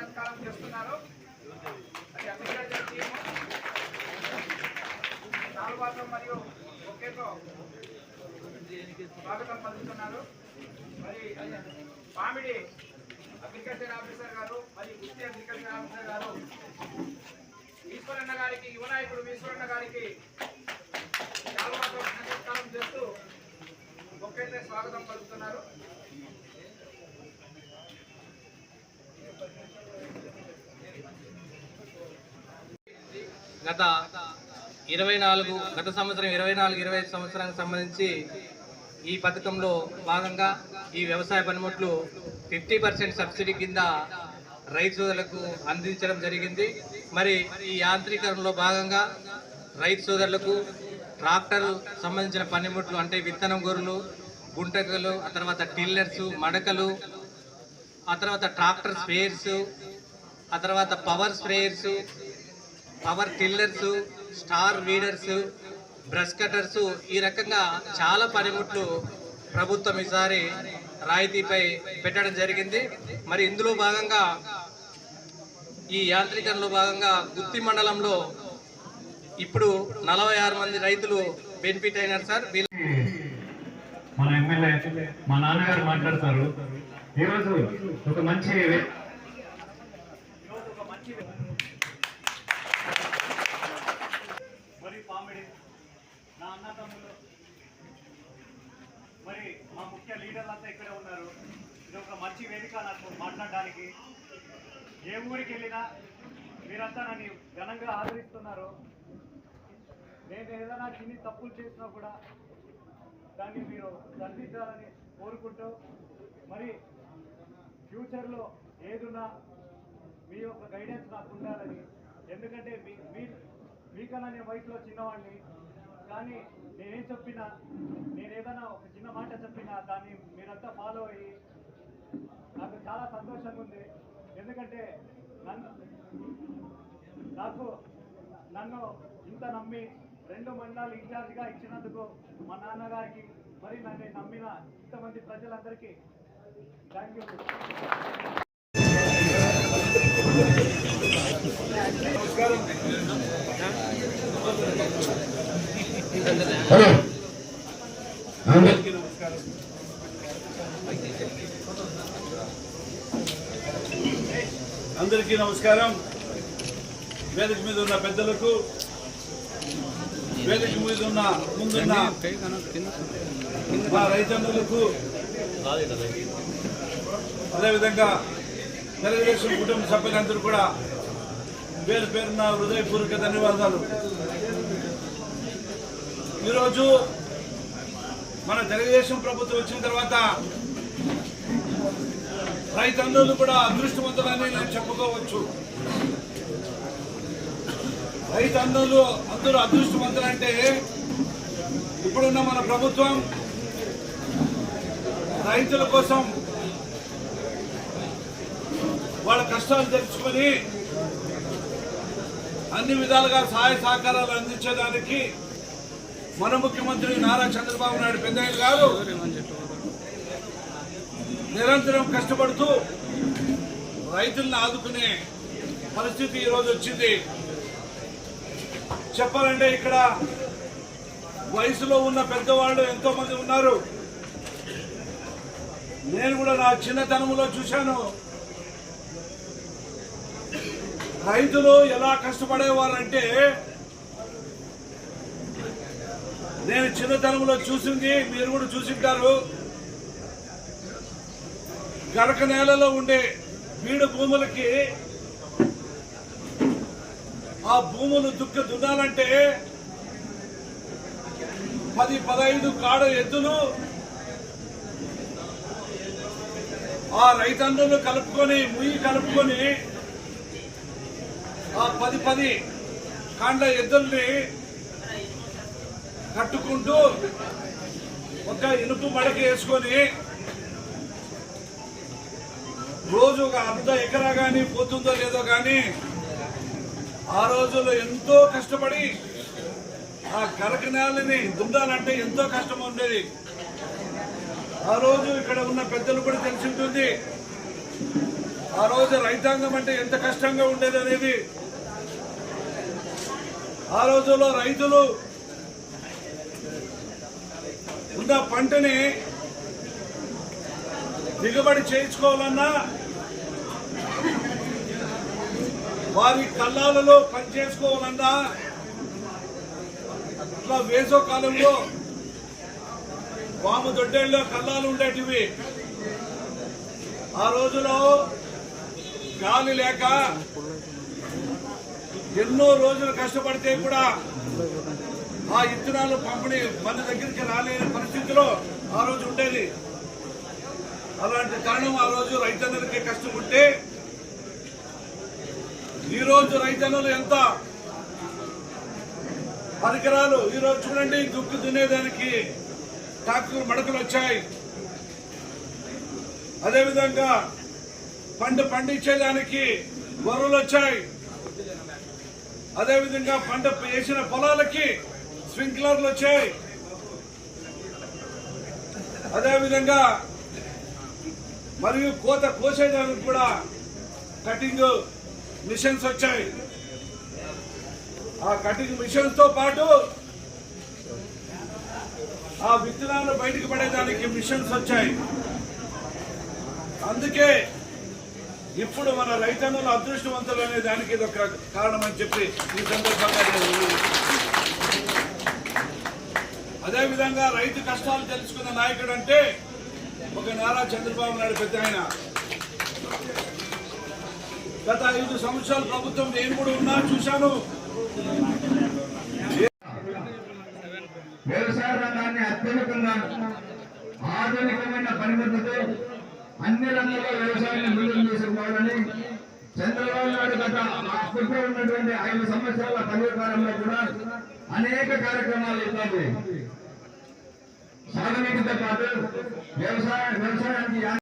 సత్కారం చేస్తున్నారు. అది అగ్రికల్చర్ టీము. నాలుగు మరియు ఒకేతో స్వాగతం పలుకుతున్నారు మరి పామిడి అగ్రికల్చర్ ఆఫీసర్ గారు మరి గుత్తి అగ్రికల్చర్ ఆఫీసర్ గారు ఈశ్వరన్న గారికి యువనాయకుడు ఈశ్వరన్న గారికి నాలుగు సత్కారం చేస్తూ ఒకేతే స్వాగతం పలుకుతున్నారు. గత ఇరవై నాలుగు గత సంవత్సరం ఇరవై నాలుగు ఇరవై ఐదు సంవత్సరానికి సంబంధించి ఈ పథకంలో భాగంగా ఈ వ్యవసాయ పనిముట్లు ఫిఫ్టీ పర్సెంట్ సబ్సిడీ కింద రైతు సోదరులకు అందించడం జరిగింది. మరి ఈ యాంత్రీకరణలో భాగంగా రైతు సోదరులకు ట్రాక్టర్ సంబంధించిన పనిముట్లు అంటే విత్తనం గొర్రెలు గుంటకలు ఆ తర్వాత టిల్లర్స్ మడకలు ఆ తర్వాత ట్రాక్టర్ స్పేర్స్ ఆ తర్వాత power sprayers power tillers star weeders brush cutters ఈ రకంగా చాలా పనిముట్లు ప్రభుత్వం ఈసారి రాయితీపై పెట్టడం జరిగింది. మరి ఇందులో భాగంగా ఈ యాంత్రికంలో భాగంగా గుత్తి మండలంలో ఇప్పుడు నలభై ఆరు మంది రైతులు బెనిఫిట్ అయినారు సార్. మన ఎమ్మెల్యే మా నాన్నగారు మాట్లాడతారు. ఈరోజు ఒక మంచి వే- మరి పామిడి నా అన్నదమ్ములు మరి మా ముఖ్య లీడర్లు అంతా ఇక్కడే ఉన్నారు. ఇది ఒక మంచి వేదిక నాకు మాట్లాడడానికి. ఏ ఊరికి వెళ్ళినా మీరంతా నన్ను ఘనంగా ఆదరిస్తున్నారు. నేను ఏదైనా చిన్ని తప్పులు చేసినా కూడా దాన్ని మీరు సరిదిద్దాలని కోరుకుంటూ మరి ఫ్యూచర్లో ఏదున్నా మీ యొక్క గైడెన్స్ నాకు ఉండాలని. ఎందుకంటే మీ మీ మీకన్నా నేను వయసులో చిన్నవాడిని. కానీ నేనేం చెప్పినా నేను ఏదైనా ఒక చిన్న మాట చెప్పినా దాన్ని మీరంతా ఫాలో అయ్యి నాకు చాలా సంతోషంగా ఉంది. ఎందుకంటే నన్ను నాకు నన్ను ఇంత నమ్మి రెండు మండలాలు ఇన్ఛార్జ్గా ఇచ్చినందుకు మా నాన్నగారికి మరి నన్ను నమ్మిన ఇంతమంది ప్రజలందరికీ థ్యాంక్ యూ అందరికీ నమస్కారం. వేదిక మీద ఉన్న పెద్దలకు వేదిక మీద ఉన్న ముందున్న మా రైతన్నులకు అదేవిధంగా తెలుగుదేశం కుటుంబ సభ్యులందరూ కూడా పేరు పేరున హృదయపూర్వక ధన్యవాదాలు. ఈరోజు మన తెలుగుదేశం ప్రభుత్వం వచ్చిన తర్వాత రైతన్నులు కూడా అదృష్టవంతులని నేను చెప్పుకోవచ్చు. రైతన్నులు అందరూ అదృష్టవంతులంటే ఇప్పుడున్న మన ప్రభుత్వం రైతుల కోసం వాళ్ళ కష్టాలు తెలుసుకొని అన్ని విధాలుగా సహాయ సహకారాలు అందించేదానికి మన ముఖ్యమంత్రి నారా చంద్రబాబు నాయుడు పెద్దయ్య గారు నిరంతరం కష్టపడుతూ రైతులను ఆదుకునే పరిస్థితి ఈరోజు వచ్చింది. చెప్పాలంటే ఇక్కడ వయసులో ఉన్న పెద్దవాళ్ళు ఎంతో మంది ఉన్నారు. నేను కూడా నా చిన్నతనంలో చూశాను. రైతులు ఎలా కష్టపడేవారంటే నేను చిన్నతనంలో చూసింది మీరు కూడా చూసింటారు. గరక నేలలో ఉండే బీడు భూములకి ఆ భూములు దుక్క దున్నాలంటే పది పదహైదు కాడ ఎద్దులు ఆ రైతన్నులు కలుపుకొని ముయ్యి కలుపుకొని ఆ పది పది కాండ ఎద్దుల్ని కట్టుకుంటూ ఒక ఇనుపు మడక వేసుకొని రోజు ఒక అర్ధ ఎకరా కానీ పోతుందో లేదో కానీ ఆ రోజుల్లో ఎంతో కష్టపడి ఆ కరకనాలని దుండాలంటే ఎంతో కష్టం ఉండేది. ఆ రోజు ఇక్కడ ఉన్న పెద్దలు కూడా తెలిసి ఉంటుంది ఆ రోజు రైతాంగం అంటే ఎంత కష్టంగా ఉండేది అనేది ఆ రోజుల్లో రైతులు పెద్ద పంటని దిగుబడి చేయించుకోవాలన్నా వారి కళ్ళాలలో పని చేసుకోవాలన్నా ఇట్లా వేసో కాలంలో వాము దొడ్డేళ్ళలో కళ్ళాలు ఉండేటివి. ఆ రోజులో గాలి లేక ఎన్నో రోజులు కష్టపడితే కూడా ఆ ఇత్తనాలు పంపిణీ మన దగ్గరికి రాలేని పరిస్థితిలో ఆ రోజు ఉండేది. అలాంటి కారణం ఆ రోజు రైతన్నలకి కష్టం ఉంటే ఈరోజు రైతన్నలు ఎంత పరికరాలు ఈ రోజు చూడండి దుక్కు దున్నేదానికి ట్రాక్టర్ మడకలు వచ్చాయి. అదేవిధంగా పంట పండించేదానికి గొర్రెలు వచ్చాయి. అదేవిధంగా పంట వేసిన పొలాలకి స్ప్రింక్లర్లు వచ్చాయి. అదేవిధంగా మరియు కోత కోసేదానికి కూడా కటింగ్ మిషన్స్ వచ్చాయి. ఆ కటింగ్ మిషన్స్తో పాటు ఆ విత్తనాలు బయటకు పడేదానికి మిషన్స్ వచ్చాయి. అందుకే ఇప్పుడు మన రైతన్నులు అదృష్టవంతులు అనే దానికి ఇది ఒక కారణం అని చెప్పి ఈ సందర్భంగా అదేవిధంగా రైతు కష్టాలు తెలుసుకున్న నాయకుడు అంటే ఒక నారా చంద్రబాబు నాయుడు పెద్ద ఆయన. గత ఐదు సంవత్సరాలు ప్రభుత్వం నేను కూడా ఉన్నా చూశాను. వ్యవసాయ రంగాన్ని అత్యధికంగా ఆధునికమైన పనిముట్లతో అన్ని రంగాల్లో వ్యవసాయాన్ని ముందుకు చేసుకోవాలని చంద్రబాబు నాయుడు గత అప్పట్లో ఉన్నటువంటి ఐదు సంవత్సరాల పర్యకాలంలో కూడా అనేక కార్యక్రమాలు ఇవ్వాలి సాగునీటితో పాటు వ్యవసాయ వ్యవసాయానికి యాంత్రీకరణ